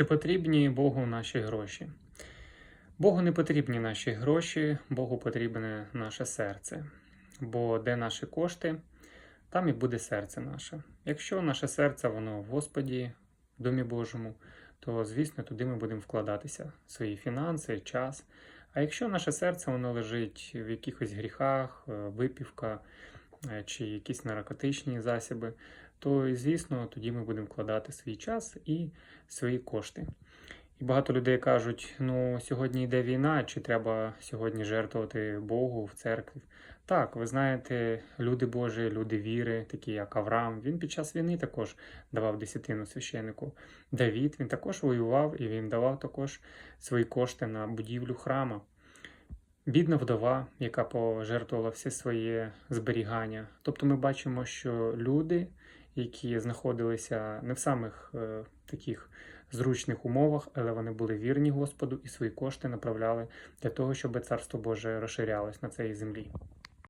Чи потрібні Богу наші гроші? Богу не потрібні наші гроші, Богу потрібне наше серце. Бо де наші кошти, там і буде серце наше. Якщо наше серце воно в Господі, в Домі Божому, то звісно туди ми будемо вкладатися свої фінанси, час. А якщо наше серце воно лежить в якихось гріхах, е, випівка е, чи якісь наркотичні засоби, то звісно тоді ми будемо вкладати свій час і свої кошти. І багато людей кажуть: ну сьогодні йде війна, чи треба сьогодні жертвувати Богу в церкві. Так, ви знаєте, люди Божі, люди віри, такі як Авраам, він під час війни також давав десятину священнику. Давід він також воював і він давав також свої кошти на будівлю храма. Бідна вдова, яка пожертвувала все своє зберігання. Тобто ми бачимо, що люди, які знаходилися не в самих е, таких зручних умовах, але вони були вірні Господу і свої кошти направляли для того, щоб Царство Боже розширялось на цій землі.